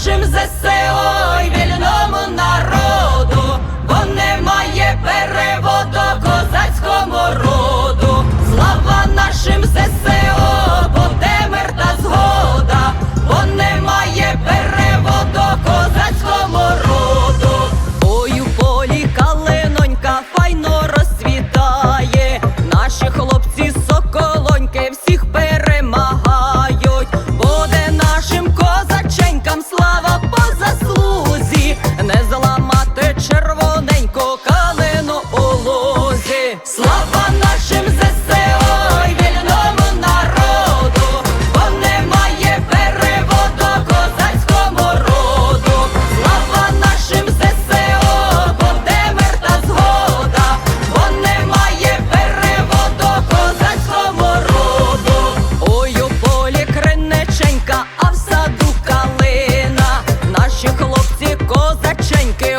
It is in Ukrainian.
нашим ЗСО que